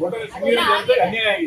கன்னியாகுமரி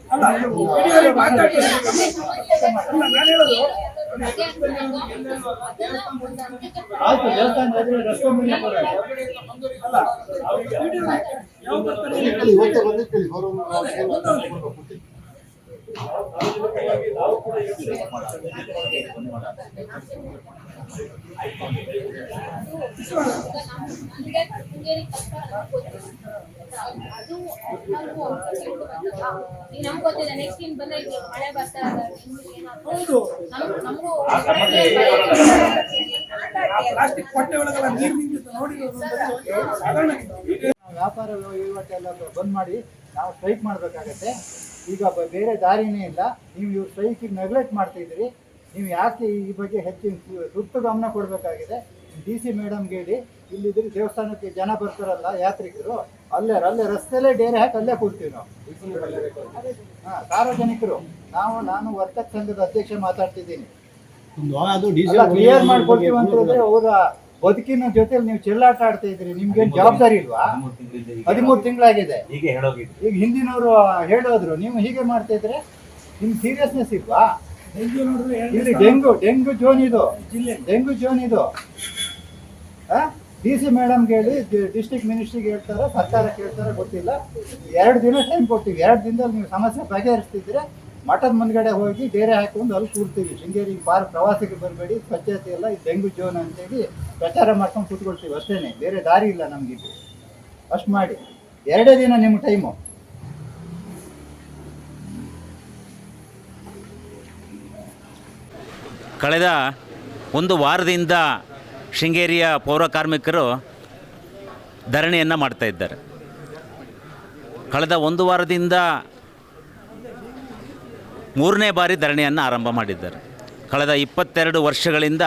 ಅಲ್ಲ ಈಗ ಅದನ್ನ ರಸ್ತೆ ಮೇಲೆ ಕೂತು ರೋಡ್ ಬಂದ್ ಮಾಡ್ತಾರೆ ಆಯ್ತು ದೇವಸ್ಥಾನ ಎದುರು ರಸ್ತೆ ಮೇಲೆ ಹೋಗ್ತಾರೆ. ಇವತ್ತೇ ಬಂದಿರ್ತೀವಿ ಅದು ನಮ್ಗೆ ವ್ಯಾಪಾರ ವಹಿವಾಟೆಲ್ಲ ಬಂದ್ ಮಾಡಿ ನಾವು ಸ್ಟ್ರೈಕ್ ಮಾಡಬೇಕಾಗತ್ತೆ. ಈಗ ಬೇರೆ ದಾರಿನೇ ಇಲ್ಲ. ನೀವು ಇವ್ರು ಸ್ಟ್ರೈಕ್ ನೆಗ್ಲೆಕ್ಟ್ ಮಾಡ್ತಿದ್ದೀರಿ ನೀವು ಯಾಕೆ ಈ ಬಗ್ಗೆ ಹೆಚ್ಚಿನ ತುರ್ತು ಗಮನ ಕೊಡಬೇಕಾಗಿದೆ? ಡಿ ಸಿ ಮೇಡಮ್ಗೆ ಹೇಳಿ. ಇಲ್ಲಿದ್ರೆ ದೇವಸ್ಥಾನಕ್ಕೆ ಜನ ಬರ್ತಾರಲ್ಲ ಯಾತ್ರಿಕರು ಅಲ್ಲೇ ಅಲ್ಲೇ ರಸ್ತೆಯಲ್ಲೇ ಡೇರೆ ಹಾಕಿ ಅಲ್ಲೇ ಕೂರ್ತೀವಿ ನಾವು. ಹಾಂ ಸಾರ್ವಜನಿಕರು. ನಾವು ನಾನು ವರ್ತಕ ಸಂಘದ ಅಧ್ಯಕ್ಷ ಮಾತಾಡ್ತಿದ್ದೀನಿ. ಕ್ಲಿಯರ್ ಮಾಡ್ಕೊಳ್ತೀವಿ ಅಂತಂದ್ರೆ ಅವರ ಬದುಕಿನ ಜೊತೆಲಿ ನೀವು ಚೆಲ್ಲಾಟ ಆಡ್ತಾ ಇದ್ರಿ ನಿಮ್ಗೆ ಜವಾಬ್ದಾರಿ ಇಲ್ವಾ? ಹದಿಮೂರು ತಿಂಗಳಾಗಿದೆ. ಈಗ ಹಿಂದಿನವರು ಹೇಳೋದ್ರು ನೀವು ಹೀಗೆ ಮಾಡ್ತಾ ಇದ್ರೆ ನಿಮ್ ಸೀರಿಯಸ್ನೆಸ್ ಇಲ್ವಾ? ಇಲ್ಲಿ ಡೆಂಗು ಡೆಂಗು ಜೋನ್ ಇದು. ಜಿಲ್ಲೆ. ಡೆಂಗು ಜೋನ್ ಇದು. ಡಿ ಸಿ ಮೇಡಮ್ ಹೇಳಿ ಡಿಸ್ಟ್ರಿಕ್ಟ್ ಮಿನಿಸ್ಟ್ರಿಗೆ ಹೇಳ್ತಾರೆ, ಸರ್ಕಾರಕ್ಕೆ ಹೇಳ್ತಾರೆ ಗೊತ್ತಿಲ್ಲ. ಎರಡು ದಿನ ಟೈಮ್ ಕೊಡ್ತೀವಿ. ಎರಡು ದಿನದಲ್ಲಿ ನೀವು ಸಮಸ್ಯೆ ಬಗೆಹರಿಸ್ತಿದ್ರೆ ಮಠದ ಮುಂದ್ಗಡೆ ಹೋಗಿ ಡೇರೆ ಹಾಕೊಂಡು ಅಲ್ಲಿ ಕೂರ್ತೀವಿ. ಶೃಂಗೇರಿ ಪಾರ್ಕ್ ಪ್ರವಾಸಕ್ಕೆ ಬರಬೇಡಿ, ಸ್ವಚ್ಛತೆ ಎಲ್ಲ ಈ ಡೆಂಗು ಜೋನ್ ಅಂತೇಳಿ ಪ್ರಚಾರ ಮಾಡ್ಕೊಂಡು ಕೂತ್ಕೊಳ್ತೀವಿ ಅಷ್ಟೇ ಬೇರೆ ದಾರಿ ಇಲ್ಲ ನಮ್ಗೆ ಅಷ್ಟು ಮಾಡಿ. ಎರಡೇ ದಿನ ನಿಮ್ಮ ಟೈಮು ಕಳೆದ ಒಂದು ವಾರದಿಂದ ಶೃಂಗೇರಿಯ ಪೌರ ಕಾರ್ಮಿಕರು ಧರಣಿಯನ್ನು ಮಾಡ್ತಾ ಇದ್ದಾರೆ. ಕಳೆದ ಒಂದು ವಾರದಿಂದ ಮೂರನೇ ಬಾರಿ ಧರಣಿಯನ್ನು ಆರಂಭ ಮಾಡಿದ್ದಾರೆ. ಕಳೆದ ಇಪ್ಪತ್ತೆರಡು ವರ್ಷಗಳಿಂದ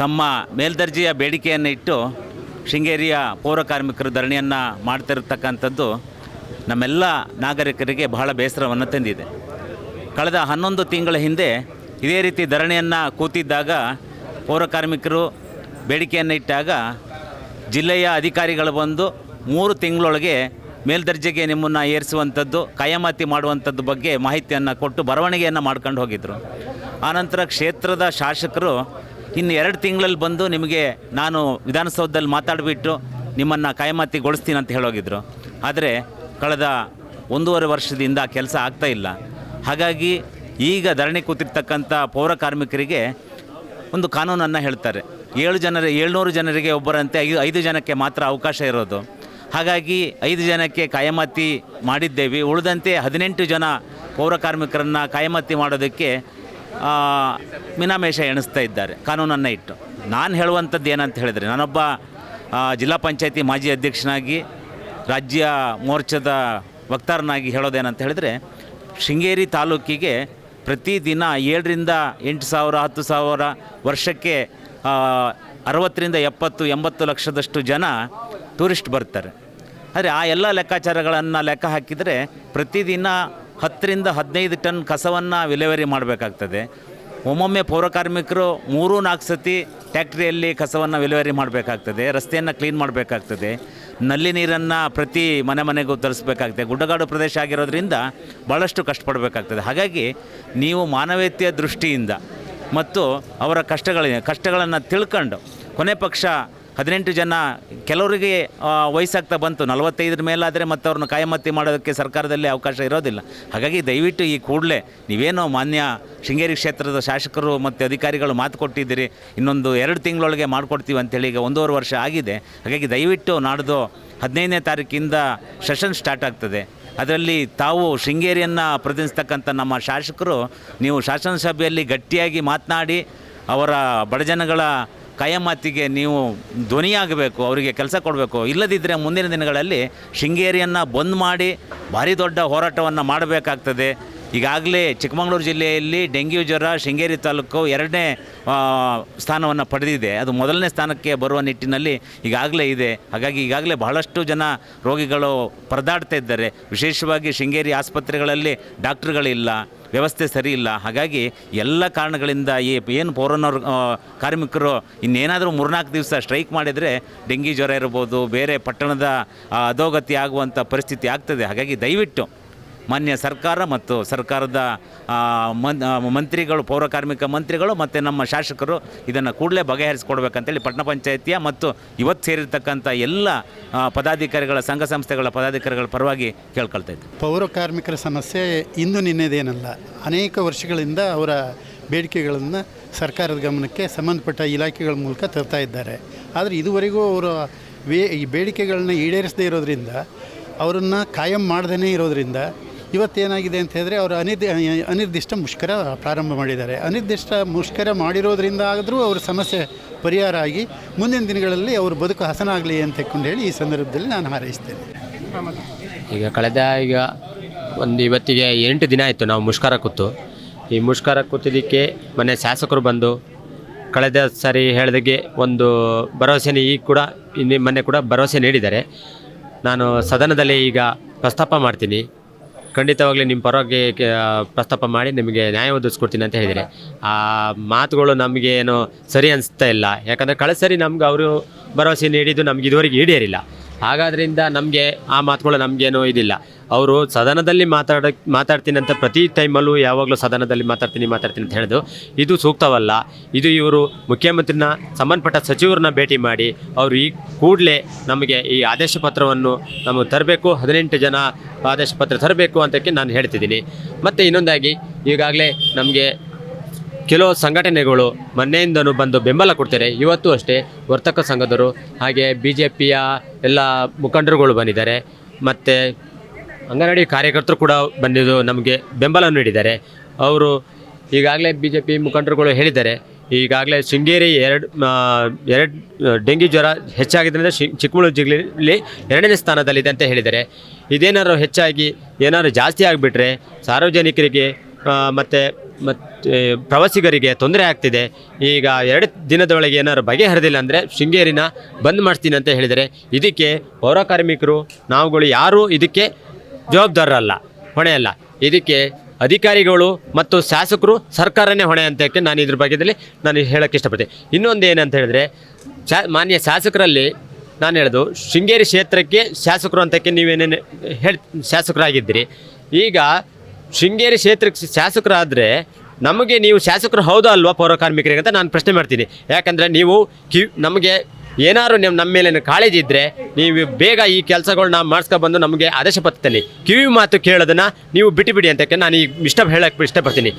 ತಮ್ಮ ಮೇಲ್ದರ್ಜೆಯ ಬೇಡಿಕೆಯನ್ನು ಇಟ್ಟು ಶೃಂಗೇರಿಯ ಪೌರ ಕಾರ್ಮಿಕರು ಧರಣಿಯನ್ನು ಮಾಡ್ತಿರತಕ್ಕಂಥದ್ದು ನಮ್ಮೆಲ್ಲ ನಾಗರಿಕರಿಗೆ ಬಹಳ ಬೇಸರವನ್ನು ತಂದಿದೆ. ಕಳೆದ ಹನ್ನೊಂದು ತಿಂಗಳ ಹಿಂದೆ ಇದೇ ರೀತಿ ಧರಣಿಯನ್ನು ಕೂತಿದ್ದಾಗ ಪೌರ ಕಾರ್ಮಿಕರು ಬೇಡಿಕೆಯನ್ನು ಇಟ್ಟಾಗ ಜಿಲ್ಲೆಯ ಅಧಿಕಾರಿಗಳು ಬಂದು ಮೂರು ತಿಂಗಳೊಳಗೆ ಮೇಲ್ದರ್ಜೆಗೆ ನಿಮ್ಮನ್ನು ಏರಿಸುವಂಥದ್ದು ಕಾಯಮಾತಿ ಮಾಡುವಂಥದ್ದು ಬಗ್ಗೆ ಮಾಹಿತಿಯನ್ನು ಕೊಟ್ಟು ಬರವಣಿಗೆಯನ್ನು ಮಾಡ್ಕೊಂಡು ಹೋಗಿದ್ದರು ಆನಂತರ ಕ್ಷೇತ್ರದ ಶಾಸಕರು ಇನ್ನು ಎರಡು ತಿಂಗಳಲ್ಲಿ ಬಂದು ನಿಮಗೆ ನಾನು ವಿಧಾನಸೌಧದಲ್ಲಿ ಮಾತಾಡಿಬಿಟ್ಟು ನಿಮ್ಮನ್ನು ಕಾಯಮಾತಿಗೊಳಿಸ್ತೀನಿ ಅಂತ ಹೇಳೋಗಿದ್ರು. ಆದರೆ ಕಳೆದ ಒಂದೂವರೆ ವರ್ಷದಿಂದ ಕೆಲಸ ಆಗ್ತಾ ಇಲ್ಲ. ಹಾಗಾಗಿ ಈಗ ಧರಣಿ ಕೂತಿರ್ತಕ್ಕಂಥ ಪೌರ ಕಾರ್ಮಿಕರಿಗೆ ಒಂದು ಕಾನೂನನ್ನು ಹೇಳ್ತಾರೆ. ಏಳು ಜನರ, ಏಳ್ನೂರು ಜನರಿಗೆ ಒಬ್ಬರಂತೆ, ಐದು ಐದು ಜನಕ್ಕೆ ಮಾತ್ರ ಅವಕಾಶ ಇರೋದು. ಹಾಗಾಗಿ ಐದು ಜನಕ್ಕೆ ಕಾಯಮತಿ ಮಾಡಿದ್ದೇವೆ. ಉಳಿದಂತೆ ಹದಿನೆಂಟು ಜನ ಪೌರ ಕಾರ್ಮಿಕರನ್ನು ಕಾಯಮಾತಿ ಮಾಡೋದಕ್ಕೆ ಮಿನಾಮೇಷ ಎಣಿಸ್ತಾ ಇದ್ದಾರೆ, ಕಾನೂನನ್ನು ಇಟ್ಟು. ನಾನು ಹೇಳುವಂಥದ್ದು ಏನಂತ ಹೇಳಿದರೆ, ನಾನೊಬ್ಬ ಜಿಲ್ಲಾ ಪಂಚಾಯತಿ ಮಾಜಿ ಅಧ್ಯಕ್ಷನಾಗಿ, ರಾಜ್ಯ ಮೋರ್ಚಾದ ವಕ್ತಾರನಾಗಿ ಹೇಳೋದೇನಂತ ಹೇಳಿದರೆ, ಶೃಂಗೇರಿ ತಾಲೂಕಿಗೆ ಪ್ರತಿದಿನ ಏಳರಿಂದ ಎಂಟು ಸಾವಿರ, ಹತ್ತು ಸಾವಿರ ವರ್ಷಕ್ಕೆ ಅರವತ್ತರಿಂದ ಎಪ್ಪತ್ತು, ಎಂಬತ್ತು ಲಕ್ಷದಷ್ಟು ಜನ ಟೂರಿಸ್ಟ್ ಬರ್ತಾರೆ. ಆದರೆ ಆ ಎಲ್ಲ ಲೆಕ್ಕಾಚಾರಗಳನ್ನು ಲೆಕ್ಕ ಹಾಕಿದರೆ ಪ್ರತಿದಿನ ಹತ್ತರಿಂದ ಹದಿನೈದು ಟನ್ ಕಸವನ್ನು ವಿಲೇವರಿ ಮಾಡಬೇಕಾಗ್ತದೆ. ಒಮ್ಮೊಮ್ಮೆ ಪೌರಕಾರ್ಮಿಕರು ಮೂರು ನಾಲ್ಕು ಸತಿ ಟ್ಯಾಕ್ಟ್ರಿಯಲ್ಲಿ ಕಸವನ್ನು ವಿಲೇವರಿ ಮಾಡಬೇಕಾಗ್ತದೆ, ರಸ್ತೆಯನ್ನು ಕ್ಲೀನ್ ಮಾಡಬೇಕಾಗ್ತದೆ. ನಲ್ಲಿ ನೀರನ್ನು ಪ್ರತಿ ಮನೆ ಮನೆಗೂ ತರಿಸ್ಬೇಕಾಗ್ತದೆ. ಗುಡ್ಡಗಾಡು ಪ್ರದೇಶ ಆಗಿರೋದ್ರಿಂದ ಭಾಳಷ್ಟು ಕಷ್ಟಪಡಬೇಕಾಗ್ತದೆ. ಹಾಗಾಗಿ ನೀವು ಮಾನವೀಯತೆಯ ದೃಷ್ಟಿಯಿಂದ ಮತ್ತು ಅವರ ಕಷ್ಟಗಳ ಕಷ್ಟಗಳನ್ನು ತಿಳ್ಕೊಂಡು ಕೊನೆ ಪಕ್ಷ ಹದಿನೆಂಟು ಜನ ಕೆಲವರಿಗೆ ವಯಸ್ಸಾಗ್ತಾ ಬಂತು. ನಲವತ್ತೈದರ ಮೇಲಾದರೆ ಮತ್ತು ಅವ್ರನ್ನ ಕಾಯಮತ್ತಿ ಮಾಡೋದಕ್ಕೆ ಸರ್ಕಾರದಲ್ಲಿ ಅವಕಾಶ ಇರೋದಿಲ್ಲ. ಹಾಗಾಗಿ ದಯವಿಟ್ಟು ಈ ಕೂಡಲೇ ನೀವೇನೋ ಮಾನ್ಯ ಶೃಂಗೇರಿ ಕ್ಷೇತ್ರದ ಶಾಸಕರು ಮತ್ತು ಅಧಿಕಾರಿಗಳು ಮಾತು ಕೊಟ್ಟಿದ್ದೀರಿ. ಇನ್ನೊಂದು ಎರಡು ತಿಂಗಳೊಳಗೆ ಮಾಡಿಕೊಡ್ತೀವಿ ಅಂತೇಳಿ ಈಗ ಒಂದೂವರೆ ವರ್ಷ ಆಗಿದೆ. ಹಾಗಾಗಿ ದಯವಿಟ್ಟು ನಾಡ್ದು ಹದಿನೈದನೇ ತಾರೀಕಿಂದ ಸೆಷನ್ ಸ್ಟಾರ್ಟ್ ಆಗ್ತದೆ. ಅದರಲ್ಲಿ ತಾವು ಶೃಂಗೇರಿಯನ್ನು ಪ್ರತಿನಿಧಿಸ್ತಕ್ಕಂಥ ನಮ್ಮ ಶಾಸಕರು, ನೀವು ಶಾಸನಸಭೆಯಲ್ಲಿ ಗಟ್ಟಿಯಾಗಿ ಮಾತನಾಡಿ ಅವರ ಬಡಜನಗಳ ಕಾಯಮಾತಿಗೆ ನೀವು ಧ್ವನಿಯಾಗಬೇಕು, ಅವರಿಗೆ ಕೆಲಸ ಕೊಡಬೇಕು. ಇಲ್ಲದಿದ್ದರೆ ಮುಂದಿನ ದಿನಗಳಲ್ಲಿ ಶೃಂಗೇರಿಯನ್ನು ಬಂದ್ ಮಾಡಿ ಭಾರಿ ದೊಡ್ಡ ಹೋರಾಟವನ್ನು ಮಾಡಬೇಕಾಗ್ತದೆ. ಈಗಾಗಲೇ ಚಿಕ್ಕಮಗಳೂರು ಜಿಲ್ಲೆಯಲ್ಲಿ ಡೆಂಗ್ಯೂ ಜ್ವರ, ಶೃಂಗೇರಿ ತಾಲೂಕು ಎರಡನೇ ಸ್ಥಾನವನ್ನು ಪಡೆದಿದೆ. ಅದು ಮೊದಲನೇ ಸ್ಥಾನಕ್ಕೆ ಬರುವ ನಿಟ್ಟಿನಲ್ಲಿ ಈಗಾಗಲೇ ಇದೆ. ಹಾಗಾಗಿ ಈಗಾಗಲೇ ಬಹಳಷ್ಟು ಜನ ರೋಗಿಗಳು ಪರದಾಡ್ತಾ ಇದ್ದಾರೆ. ವಿಶೇಷವಾಗಿ ಶೃಂಗೇರಿ ಆಸ್ಪತ್ರೆಗಳಲ್ಲಿ ಡಾಕ್ಟ್ರುಗಳಿಲ್ಲ. ವ್ಯವಸ್ಥೆ ಸರಿ ಇಲ್ಲ. ಹಾಗಾಗಿ ಎಲ್ಲ ಕಾರಣಗಳಿಂದ ಈ ಏನು ಪೌರನವ್ರ ಕಾರ್ಮಿಕರು ಇನ್ನೇನಾದರೂ ಮೂರ್ನಾಲ್ಕು ದಿವಸ ಸ್ಟ್ರೈಕ್ ಮಾಡಿದರೆ ಡೆಂಗಿ ಜ್ವರ ಇರ್ಬೋದು, ಬೇರೆ ಪಟ್ಟಣದ ಅಧೋಗತಿ ಆಗುವಂಥ ಪರಿಸ್ಥಿತಿ ಆಗ್ತದೆ. ಹಾಗಾಗಿ ದಯವಿಟ್ಟು ಮಾನ್ಯ ಸರ್ಕಾರ ಮತ್ತು ಸರ್ಕಾರದ ಮಂತ್ರಿಗಳು ಪೌರಕಾರ್ಮಿಕ ಮಂತ್ರಿಗಳು ಮತ್ತು ನಮ್ಮ ಶಾಸಕರು ಇದನ್ನು ಕೂಡಲೇ ಬಗೆಹರಿಸಿಕೊಡ್ಬೇಕಂತೇಳಿ ಪಟ್ಟಣ ಪಂಚಾಯಿತಿಯ ಮತ್ತು ಇವತ್ತು ಸೇರಿರ್ತಕ್ಕಂಥ ಎಲ್ಲ ಪದಾಧಿಕಾರಿಗಳ, ಸಂಘ ಸಂಸ್ಥೆಗಳ ಪದಾಧಿಕಾರಿಗಳ ಪರವಾಗಿ ಕೇಳ್ಕೊಳ್ತಾ ಇದ್ದೆ ಪೌರ ಕಾರ್ಮಿಕರ ಸಮಸ್ಯೆ ಇಂದು ನಿನ್ನೆದೇನಲ್ಲ. ಅನೇಕ ವರ್ಷಗಳಿಂದ ಅವರ ಬೇಡಿಕೆಗಳನ್ನು ಸರ್ಕಾರದ ಗಮನಕ್ಕೆ ಸಂಬಂಧಪಟ್ಟ ಇಲಾಖೆಗಳ ಮೂಲಕ ತರ್ತಾ ಇದ್ದಾರೆ. ಆದರೆ ಇದುವರೆಗೂ ಅವರ ವೇ, ಈ ಬೇಡಿಕೆಗಳನ್ನ ಈಡೇರಿಸದೇ ಇರೋದರಿಂದ, ಅವರನ್ನು ಕಾಯಂ ಮಾಡದೇ ಇರೋದ್ರಿಂದ ಇವತ್ತೇನಾಗಿದೆ ಅಂತ ಹೇಳಿದ್ರೆ ಅವರು ಅನಿರ್ದಿ, ಅನಿರ್ದಿಷ್ಟ ಮುಷ್ಕರ ಪ್ರಾರಂಭ ಮಾಡಿದ್ದಾರೆ. ಅನಿರ್ದಿಷ್ಟ ಮುಷ್ಕರ ಮಾಡಿರೋದ್ರಿಂದ ಆದರೂ ಅವ್ರ ಸಮಸ್ಯೆ ಪರಿಹಾರ ಆಗಿ ಮುಂದಿನ ದಿನಗಳಲ್ಲಿ ಅವರು ಬದುಕು ಹಸನಾಗಲಿ ಅಂತ ಹೇಳಿ ಈ ಸಂದರ್ಭದಲ್ಲಿ ನಾನು ಹಾರೈಸ್ತೇನೆ. ಈಗ ಕಳೆದ ಈಗ ಒಂದು ಇವತ್ತಿಗೆ ಎಂಟು ದಿನ ಆಯಿತು ನಾವು ಮುಷ್ಕರ ಕೂತು. ಈ ಮುಷ್ಕರ ಕೂತಿದ್ದಕ್ಕೆ ಮೊನ್ನೆ ಶಾಸಕರು ಬಂದು ಕಳೆದ ಸಾರಿ ಹೇಳಿದಾಗೆ ಒಂದು ಭರವಸೆನ ಈಗ ಕೂಡ ಇನ್ನೇ ಮೊನ್ನೆ ಕೂಡ ಭರವಸೆ ನೀಡಿದ್ದಾರೆ. ನಾನು ಸದನದಲ್ಲಿ ಈಗ ಪ್ರಸ್ತಾಪ ಮಾಡ್ತೀನಿ. ಖಂಡಿತವಾಗ್ಲೂ ನಿಮ್ಮ ಪರವಾಗಿ ಪ್ರಸ್ತಾಪ ಮಾಡಿ ನಿಮಗೆ ನ್ಯಾಯ ಒದಗಿಸ್ಕೊಡ್ತೀನಿ ಅಂತ ಹೇಳಿದರೆ. ಆ, ಮಾತುಗಳು ನಮಗೆ ಏನು ಸರಿ ಅನಿಸ್ತಾ ಇಲ್ಲ. ಯಾಕಂದರೆ ಕಳೆದ ಸರಿ ನಮ್ಗೆ ಅವರು ಭರವಸೆ ನೀಡಿದ್ದು ನಮ್ಗೆ ಇದುವರೆಗೆ ಈಡೇರಿಲ್ಲ. ಹಾಗಾದ್ರಿಂದ ನಮಗೆ ಆ ಮಾತುಗಳು ನಮಗೇನೂ ಇದಿಲ್ಲ. ಅವರು ಸದನದಲ್ಲಿ ಮಾತಾಡ, ಮಾತಾಡ್ತೀನಿ ಅಂತ ಪ್ರತಿ ಟೈಮಲ್ಲೂ ಯಾವಾಗಲೂ ಸದನದಲ್ಲಿ ಮಾತಾಡ್ತೀನಿ ಮಾತಾಡ್ತೀನಿ ಅಂತ ಹೇಳಿದ್ರು. ಇದು ಸೂಕ್ತವಲ್ಲ. ಇದು ಇವರು ಮುಖ್ಯಮಂತ್ರಿನ ಸಂಬಂಧಪಟ್ಟ ಸಚಿವರನ್ನ ಭೇಟಿ ಮಾಡಿ ಅವರು ಈ ಕೂಡಲೇ ನಮಗೆ ಈ ಆದೇಶ ಪತ್ರವನ್ನು ನಮಗೆ ತರಬೇಕು, ಹದಿನೆಂಟು ಜನ ಆದೇಶ ಪತ್ರ ತರಬೇಕು ಅಂತಕ್ಕೆ ನಾನು ಹೇಳ್ತಿದ್ದೀನಿ. ಮತ್ತು ಇನ್ನೊಂದಾಗಿ ಈಗಾಗಲೇ ನಮಗೆ ಕೆಲವು ಸಂಘಟನೆಗಳು ಮೊನ್ನೆಯಿಂದನೂ ಬಂದು ಬೆಂಬಲ ಕೊಡ್ತಾರೆ. ಇವತ್ತು ಅಷ್ಟೇ ವರ್ತಕ ಸಂಘದವರು ಹಾಗೆ ಬಿ ಜೆ ಪಿಯ ಎಲ್ಲ ಮುಖಂಡರುಗಳು ಬಂದಿದ್ದಾರೆ. ಮತ್ತು ಅಂಗನವಾಡಿ ಕಾರ್ಯಕರ್ತರು ಕೂಡ ಬಂದಿದ್ದು ನಮಗೆ ಬೆಂಬಲ ನೀಡಿದ್ದಾರೆ. ಅವರು ಈಗಾಗಲೇ ಬಿ ಜೆ ಪಿ ಮುಖಂಡರುಗಳು ಹೇಳಿದ್ದಾರೆ. ಈಗಾಗಲೇ ಶೃಂಗೇರಿ ಎರಡು ಎರಡು, ಡೆಂಗಿ ಜ್ವರ ಹೆಚ್ಚಾಗಿದ್ದರಿಂದ ಶಿ, ಚಿಕ್ಕಮಗಳೂರು ಜಿಲ್ಲೆಯಲ್ಲಿ ಎರಡನೇ ಸ್ಥಾನದಲ್ಲಿದೆ ಅಂತ ಹೇಳಿದ್ದಾರೆ. ಇದೇನಾದ್ರು ಹೆಚ್ಚಾಗಿ ಏನಾದ್ರು ಜಾಸ್ತಿ ಆಗಿಬಿಟ್ರೆ ಸಾರ್ವಜನಿಕರಿಗೆ ಮತ್ತು ಮತ್ತು, ಪ್ರವಾಸಿಗರಿಗೆ ತೊಂದರೆ ಆಗ್ತಿದೆ. ಈಗ ಎರಡು ದಿನದೊಳಗೆ ಏನಾದ್ರು ಬಗೆಹರಿದಿಲ್ಲ ಅಂದರೆ ಶೃಂಗೇರಿನ ಬಂದ್ ಮಾಡ್ತೀನಿ ಅಂತ ಹೇಳಿದರೆ ಇದಕ್ಕೆ ಪೌರ ಕಾರ್ಮಿಕರು, ನಾವುಗಳು ಯಾರೂ ಇದಕ್ಕೆ ಜವಾಬ್ದಾರರಲ್ಲ, ಹೊಣೆ ಅಲ್ಲ. ಇದಕ್ಕೆ ಅಧಿಕಾರಿಗಳು ಮತ್ತು ಶಾಸಕರು ಸರ್ಕಾರನೇ ಹೊಣೆ ಅಂತಕ್ಕೆ ನಾನು ಇದ್ರ ಬಗ್ಗೆದಲ್ಲಿ ನಾನು ಹೇಳೋಕ್ಕೆ ಇಷ್ಟಪಡ್ತೀನಿ ಇನ್ನೊಂದು ಏನಂತ ಹೇಳಿದ್ರೆ, ಶಾ, ಮಾನ್ಯ ಶಾಸಕರಲ್ಲಿ ನಾನು ಹೇಳೋದು, ಶೃಂಗೇರಿ ಕ್ಷೇತ್ರಕ್ಕೆ ಶಾಸಕರು ಅಂತಕ್ಕೆ ನೀವೇನೇನು ಹೇಳಿ, ಶಾಸಕರಾಗಿದ್ದೀರಿ. ಈಗ ಶೃಂಗೇರಿ ಕ್ಷೇತ್ರಕ್ಕೆ ಶಾಸಕರಾದರೆ ನಮಗೆ ನೀವು ಶಾಸಕರು ಹೌದಾ ಅಲ್ವಾ ಪೌರ ಕಾರ್ಮಿಕರಿಗೆ ಅಂತ ನಾನು ಪ್ರಶ್ನೆ ಮಾಡ್ತೀನಿ. ಯಾಕಂದರೆ ನೀವು ಕಿ ನಮಗೆ ಏನಾದ್ರು ನಿಮ್ಮ ನಮ್ಮ ಮೇಲೆ ಕಾಳಜಿ ಇದ್ದರೆ ನೀವು ಬೇಗ ಈ ಕೆಲಸಗಳನ್ನ ಮಾಡಿಸ್ಕೊಬಂದು ನಮಗೆ ಆದೇಶ ಪತ್ರದಲ್ಲಿ ಕಿವಿ ಮಾತು ಕೇಳೋದನ್ನು ನೀವು ಬಿಟ್ಟುಬಿಡಿ ಅಂತಕ್ಕೆ ನಾನು ಈ ಇಷ್ಟ ಹೇಳಕ್ಕೆ ಇಷ್ಟಪಡ್ತೀನಿ.